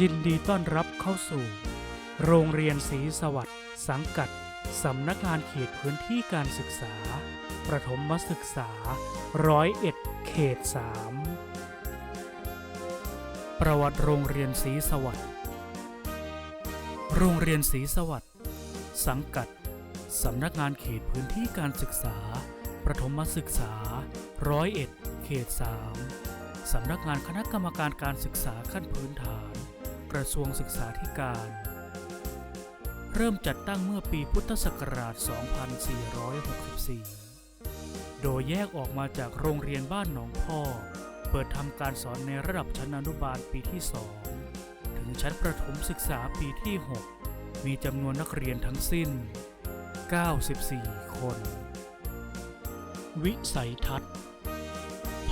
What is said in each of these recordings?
ยินดีต้อนรับเข้าสู่ โรงเรียนศรีสวัสดิ์สังกัด สำนักงานเขตพื้นที่การศึกษา ประถมศึกษาร้อยเอ็ดเขตสามประวัติโรงเรียนศรีสวัสดิ์โรงเรียนศรีสวัสดิ์สังกัด สำนักงานเขตพื้นที่การศึกษา ประถมศึกษาร้อยเอ็ดเขตสามสำนักงานคณะกรรมการการศึกษาขั้นพื้นฐาน ระทรวงศึกษาธิการ เริ่มจัดตั้งเมื่อปีพุทธศักราช 2464 โดยแยกออกมาจากโรงเรียนบ้านหนองพ่อ เปิดทำการสอนในระดับชั้นอนุบาลปีที่ 2 ถึงชั้นประถมศึกษาปีที่ 6 มีจำนวนนักเรียนทั้งสิ้น 94 คน วิสัยทัศน์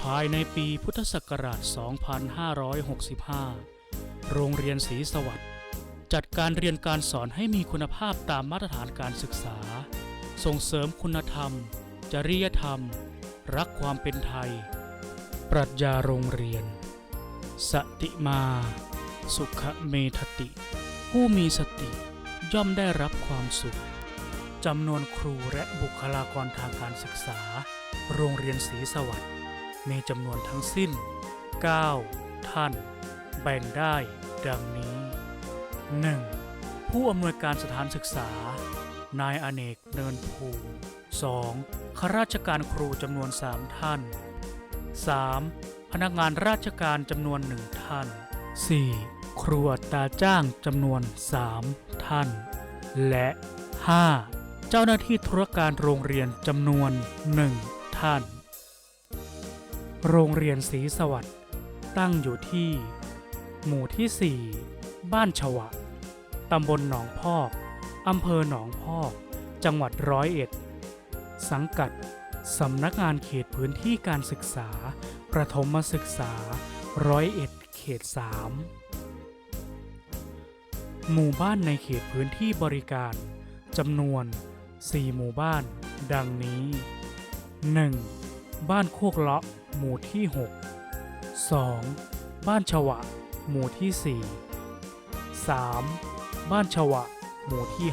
ภายในปีพุทธศักราช 2565 โรงเรียนศรีสวัสดิ์จัดการเรียนการสอนให้มีคุณภาพตามมาตรฐานการศึกษา ส่งเสริมคุณธรรม จริยธรรม รักความเป็นไทย ปรัชญาโรงเรียน สติมา สุขเมธติ ผู้มีสติย่อมได้รับความสุขจำนวนครูและบุคลากรทางการศึกษา โรงเรียนศรีสวัสดิ์มีจำนวนทั้งสิ้น 9 ท่าน แบ่งได้ ดังนี้ 1. ผู้อำนวยการสถานศึกษา นายอเนกเนินภูมิ 2. ข้าราชการครูจำนวน 3 ท่าน 3. พนักงานราชการจำนวน 1 ท่าน 4. ครูอัตราจ้างจำนวน 3 ท่าน และ 5. เจ้าหน้าที่ธุรการโรงเรียนจำนวน 1 ท่าน โรงเรียนศรีสวัสดิ์ตั้งอยู่ที่ หมู่ที่ 4 บ้านฉวะ ตำบลหนองพอก อำเภอหนองพอก จังหวัดร้อยเอ็ด สังกัด สำนักงานเขตพื้นที่การศึกษา ประถมศึกษา ร้อยเอ็ด เขต 3 หมู่บ้านในเขตพื้นที่บริการจำนวน 4 หมู่บ้าน ดังนี้ 1. บ้านโคกเลาะ หมู่ที่ 6 2. บ้านฉวะ หมู่ที่ 4 3. บ้านฉวะ หมู่ที่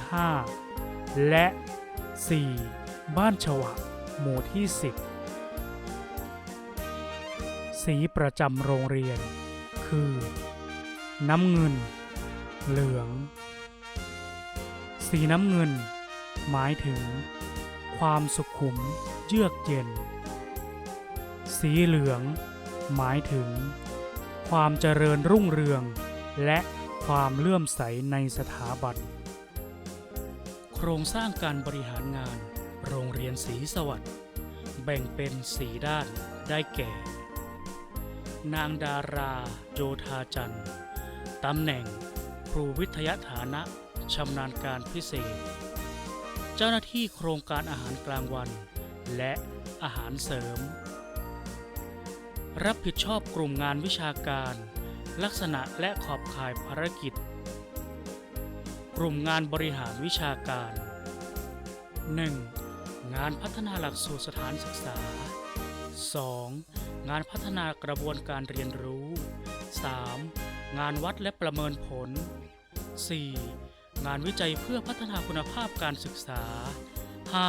5 และ 4. บ้านฉวะ หมู่ที่ 10 สีประจำโรงเรียน คือ น้ำเงิน เหลือง สีน้ำเงิน หมายถึง ความสุขุมเยือกเย็น สีเหลือง หมายถึง ความเจริญรุ่งเรือง และความเลื่อมใสในสถาบัน โครงสร้างการบริหารงาน โรงเรียนศรีสวัสดิ์แบ่งเป็นสีด้านได้แก่ นางดาราโยธาจันทร์ตำแหน่ง ครูวิทยาฐานะชำนาญการพิเศษ เจ้าหน้าที่โครงการอาหารกลางวัน และอาหารเสริม รับผิดชอบกลุ่มงานวิชาการ ลักษณะและขอบข่ายภารกิจ กลุ่มงานบริหารวิชาการ 1. งานพัฒนาหลักสูตรสถานศึกษา 2. งานพัฒนากระบวนการเรียนรู้ 3. งานวัดและประเมินผล 4. งานวิจัยเพื่อพัฒนาคุณภาพการศึกษา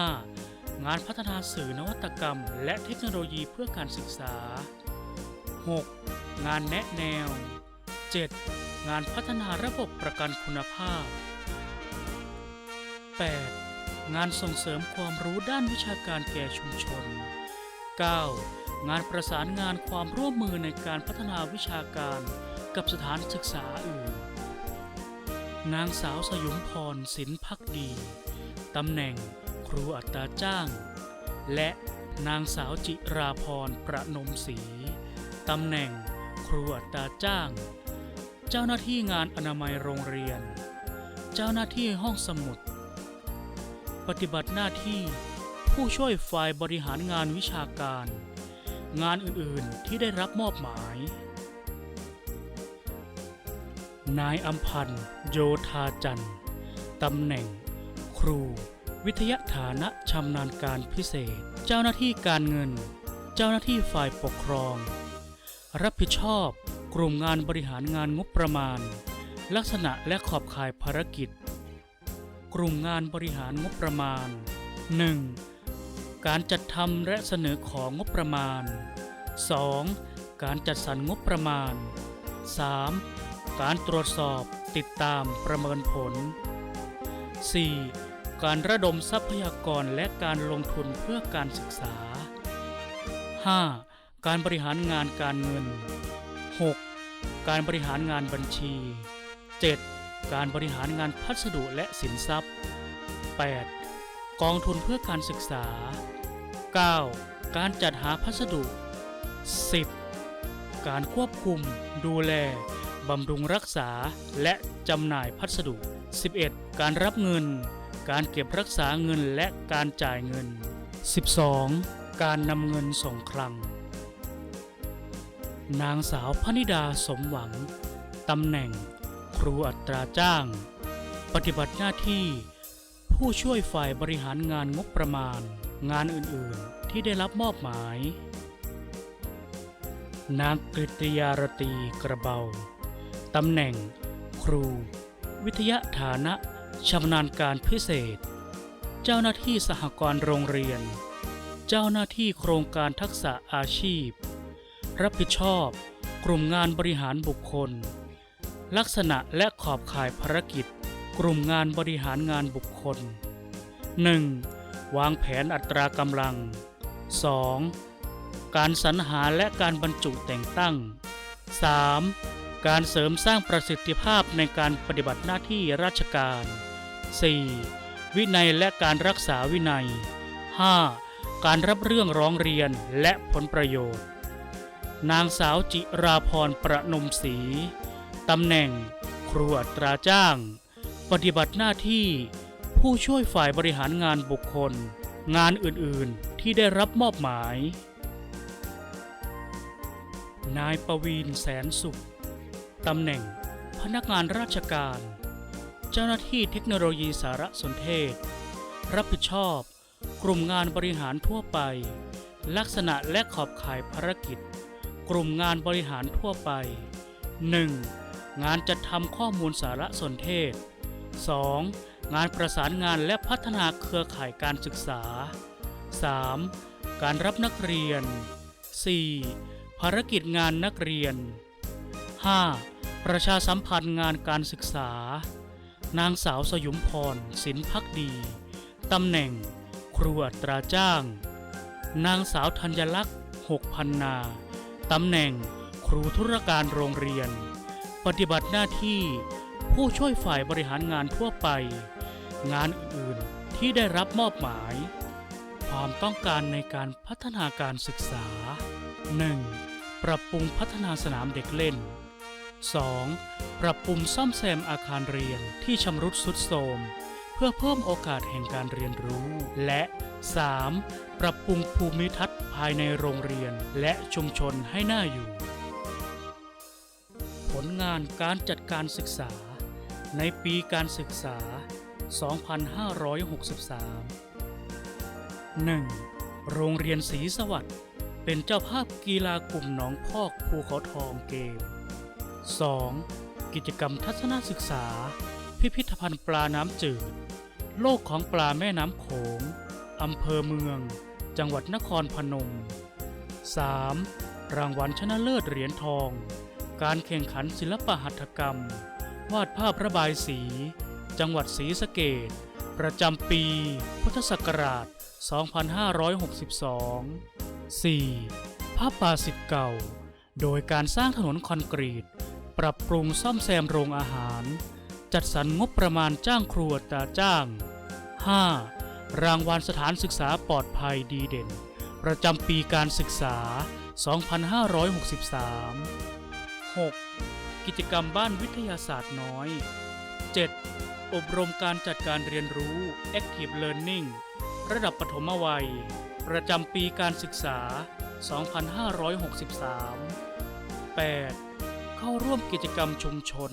5. งานพัฒนาสื่อนวัตกรรม และเทคโนโลยีเพื่อการศึกษา 6. งานแนะแนว 7. งานพัฒนาระบบประกันคุณภาพ 8. งานส่งเสริมความรู้ด้านวิชาการแก่ชุมชน 9. งานประสานงานความร่วมมือในการพัฒนาวิชาการกับสถานศึกษาอื่น นางสาวสยุมพรสินพักดี ตำแหน่งครูอัตราจ้าง และนางสาวจิราพรประนมศรี ตำแหน่งครูอัตราจ้าง เจ้าหน้าที่งานอนามัยโรงเรียน เจ้าหน้าที่ห้องสมุด ปฏิบัติหน้าที่ผู้ช่วยฝ่ายบริหารงานวิชาการ งานอื่นๆที่ได้รับมอบหมาย นายอัมพันธ์โยธาจันทร์ตำแหน่ง ครู วิทยาฐานะชำนาญการพิเศษ เจ้าหน้าที่การเงิน เจ้าหน้าที่ฝ่ายปกครอง รับผิดชอบกลุ่มงานบริหารงานงบประมาณ ลักษณะและขอบข่ายภารกิจ กลุ่มงานบริหารงบประมาณ 1. การจัดทำและเสนอของงบประมาณ 2. การจัดสรรงบประมาณ 3. การตรวจสอบติดตามประเมินผล 4. การระดมทรัพยากรและการลงทุนเพื่อการศึกษา 5. การบริหารงานการเงิน 6. การบริหารงานบัญชี 7. การบริหารงานพัสดุและสินทรัพย์ 8. กองทุนเพื่อการศึกษา 9. การจัดหาพัสดุ 10. การควบคุม ดูแล บำรุงรักษา และจำหน่ายพัสดุ 11. การรับเงิน การเก็บรักษาเงินและการจ่ายเงิน 12. การนำเงินส่งคลัง นางสาวพนิดาสมหวัง ตำแหน่ง ครูอัตราจ้าง ปฏิบัติหน้าที่ ผู้ช่วยฝ่ายบริหารงานงบประมาณ งานอื่นๆ ที่ได้รับมอบหมาย นางกฤติยารตีกระเบา ตำแหน่ง ครู วิทยาฐานะชำนาญการพิเศษ เจ้าหน้าที่สหกรณ์โรงเรียน เจ้าหน้าที่โครงการทักษะอาชีพ รับผิดชอบ กลุ่มงานบริหารบุคคล ลักษณะและขอบข่ายภารกิจ กลุ่มงานบริหารงานบุคคล 1. วางแผนอัตรากำลัง 2. การสรรหาและการบรรจุแต่งตั้ง 3. การเสริมสร้างประสิทธิภาพในการปฏิบัติหน้าที่ราชการ 4. วินัยและการรักษาวินัย 5. การรับเรื่องร้องเรียนและผลประโยชน์ นางสาวจิราพรประนมศรีตำแหน่ง ครูอัตราจ้าง ปฏิบัติหน้าที่ผู้ช่วยฝ่ายบริหารงานบุคคล งานอื่นๆที่ได้รับมอบหมาย นายประวีนแสนสุขตำแหน่ง พนักงานราชการ เจ้าหน้าที่เทคโนโลยีสารสนเทศ รับผิดชอบ กลุ่มงานบริหารทั่วไป ลักษณะและขอบข่ายภารกิจ กลุ่มงานบริหารทั่วไป 1. งานจัดทำข้อมูลสารสนเทศ 2. งานประสานงานและพัฒนาเครือข่ายการศึกษา 3. การรับนักเรียน 4. ภารกิจงานนักเรียน 5. ประชาสัมพันธ์งานการศึกษา นางสาวสยุมพรสินพักดีตำแหน่ง ครูอัตราจ้าง นางสาวธัญลักษณ์หกพันนา ตำแหน่งครูธุรการโรงเรียน ปฏิบัติหน้าที่ผู้ช่วยฝ่ายบริหารงานทั่วไป งานอื่นๆที่ได้รับมอบหมาย ความต้องการในการพัฒนาการศึกษา 1. ปรับปรุงพัฒนาสนามเด็กเล่น 2. ปรับปรุงซ่อมแซมอาคารเรียนที่ชำรุดทรุดโทรม พื่อเพิ่มโอกาสแห่งการเรียนรู้ และ 3. ปรับปรุงภูมิทัศน์ภายในโรงเรียนและชุมชนให้น่าอยู่ ผลงานการจัดการศึกษา ในปีการศึกษา 2563 1. โรงเรียนศรีสวัสดิ์เป็นเจ้าภาพกีฬากลุ่มหนองพอกภูเขาทองเกม 2. กิจกรรมทัศนศึกษา พิพิธภัณฑ์ปลาน้ำจืด โลกของปลาแม่น้ำโขง อำเภอเมือง จังหวัดนครพนม 3. รางวัลชนะเลิศเหรียญทอง การแข่งขันศิลปหัตถกรรม วาดภาพระบายสี จังหวัดศรีสะเกดประจำปี พุทธศักราช 2562 4. ภาพป่าสิทธิ์เก่า โดยการสร้างถนนคอนกรีต ปรับปรุงซ่อมแซมโรงอาหาร จัดสรรงบประมาณจ้างครัวตาจ้าง 5. รางวัลสถานศึกษาปลอดภัยดีเด่น ประจำปีการศึกษา 2563 6. กิจกรรมบ้านวิทยาศาสตร์น้อย 7. อบรมการจัดการเรียนรู้ Active Learning ระดับปฐมวัย ประจำปีการศึกษา 2563 8. เข้าร่วมกิจกรรมชุมชน